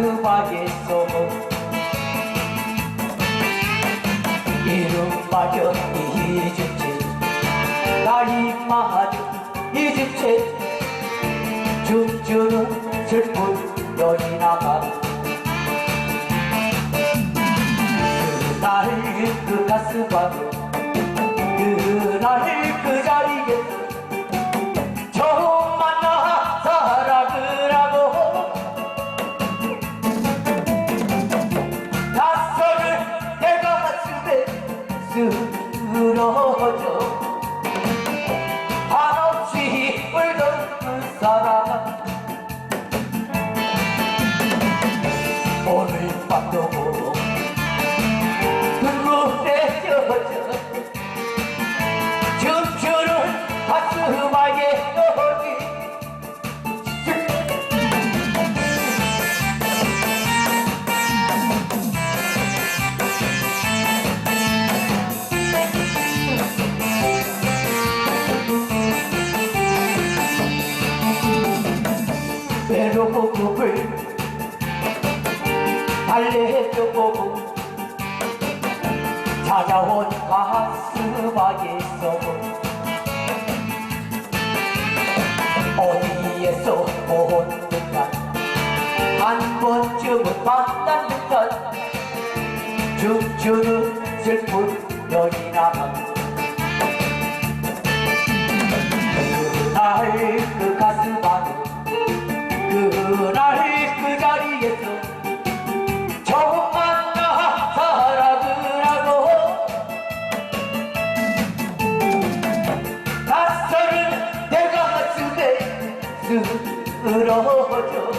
가슴하게서 이름마저 잊은 채 나이마저 잊은 채 춤추는 슬픈 여인 나가. 그날 그 가슴 그 외로운 꿈을 달래줘보고 찾아온 가슴 아에서 어디에서 본 듯한 한 번쯤은 만난 듯한 춤추는 슬픈 여인아 쓰러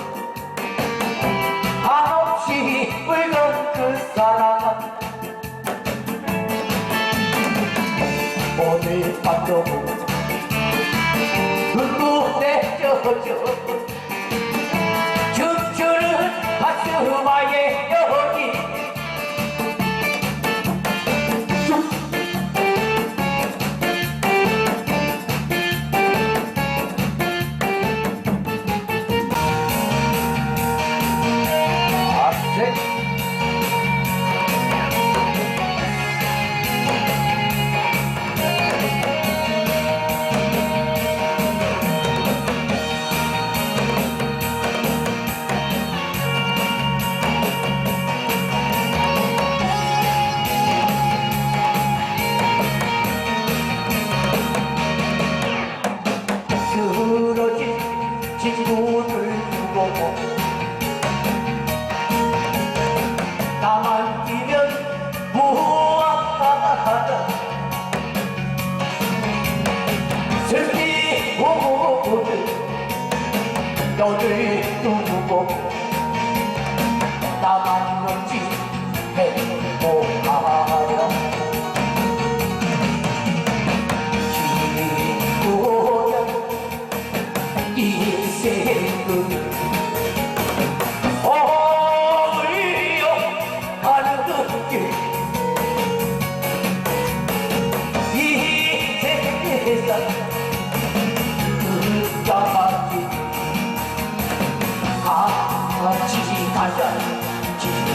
같이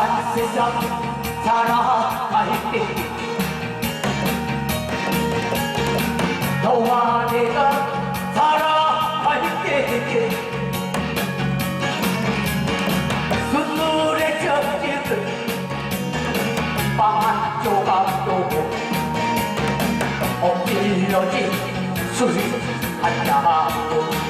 한 세상 살아갈 때 너와 내가 살아갈 때 눈물에 젖은 빵한 조각도 엎질러진 술한 잔으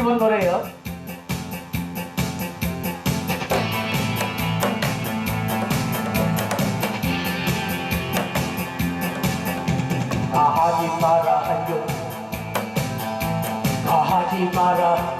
52번 노래예요? 가하지 말아요 가하지 말아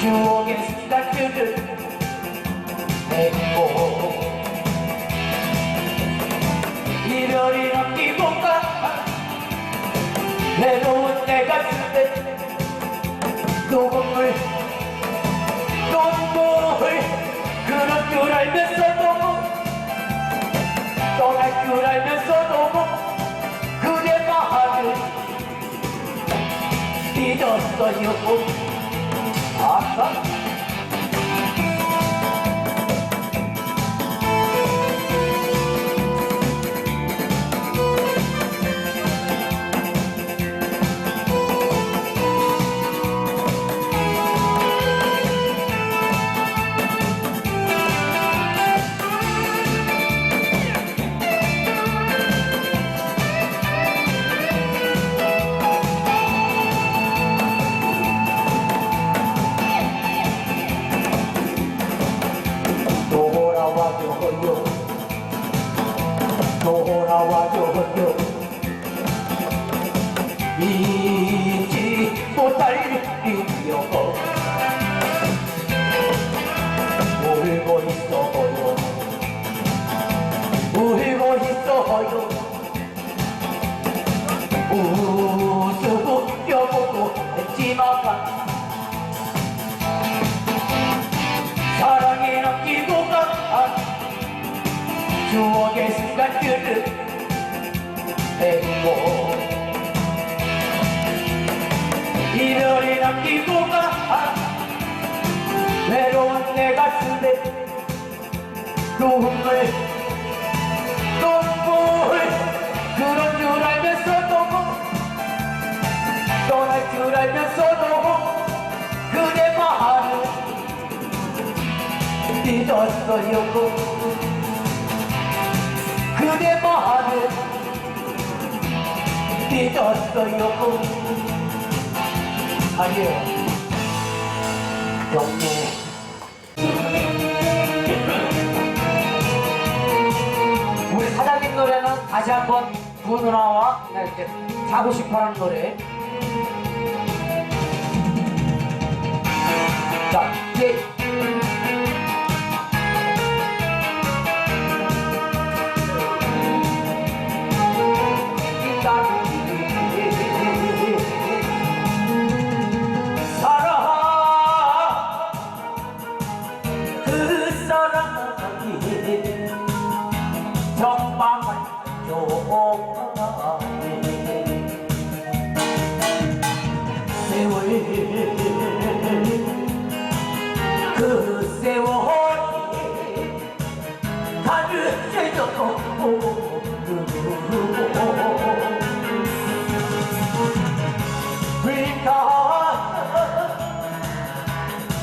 추억의 순간들을 행복 이별이 남기고 가. 외로운 내 가슴에 녹음을 눈물 그런 줄 알면서도 떠날 줄 알면서도 그대 마음을 믿었어요 아 눈물 눈물 그런 줄 알면서도 떠날 줄 알면서도 그대 마음을 믿었어요. 그대 마음을 믿었어요. 아니에요. 영웅 다시 한번 두 누나와 이렇게 자고 싶어하는 노래. 자 이제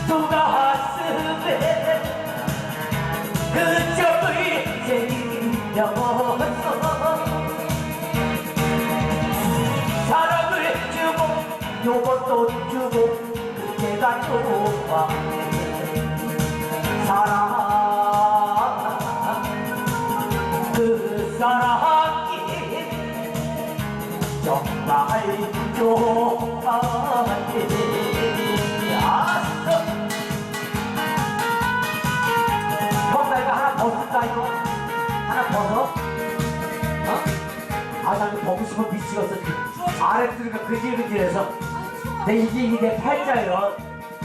두 가슴에 그 점을 새기면서 사랑을 주고 요것도 주고 그때가 좋아 사랑 그 사랑이 정말 좋아 아래 들으니까 그질그질해서. 내 이게, 이게 내 팔자예요.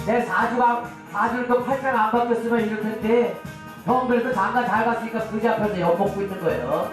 내 사주가, 사주도 팔자가 안 바뀌었으면 이럴 텐데, 형 그래도 장가 잘 갔으니까 그지 앞에서 엿 먹고 있는 거예요.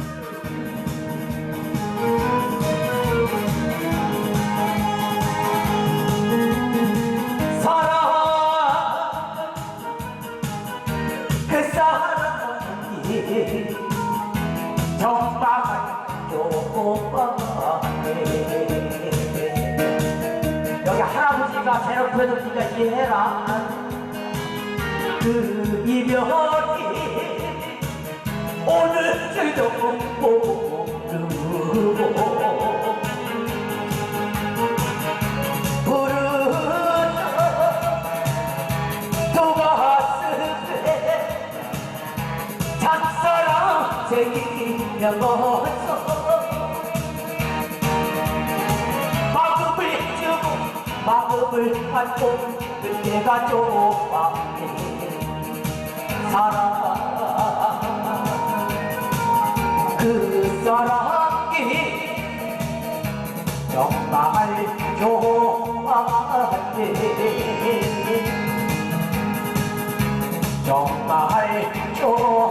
마음을 주고 마음을 받고 그때가 좋아해 사랑 사랑이 정말 좋아해 정말 좋아해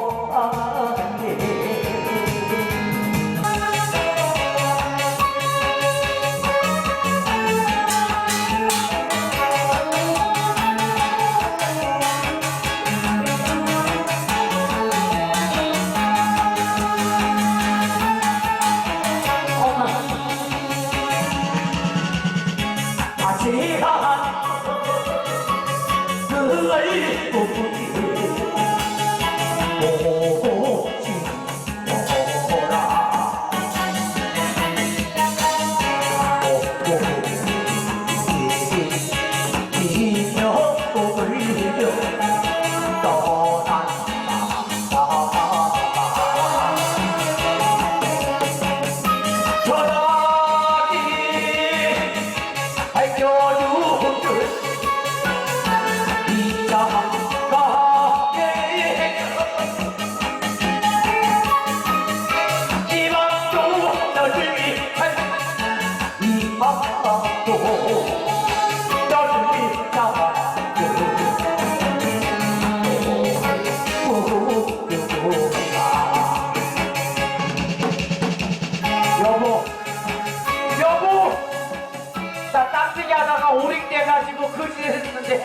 했는데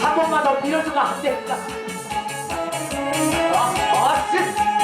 한 번만 더 밀어주면 안 될까? 아, 아, 씨.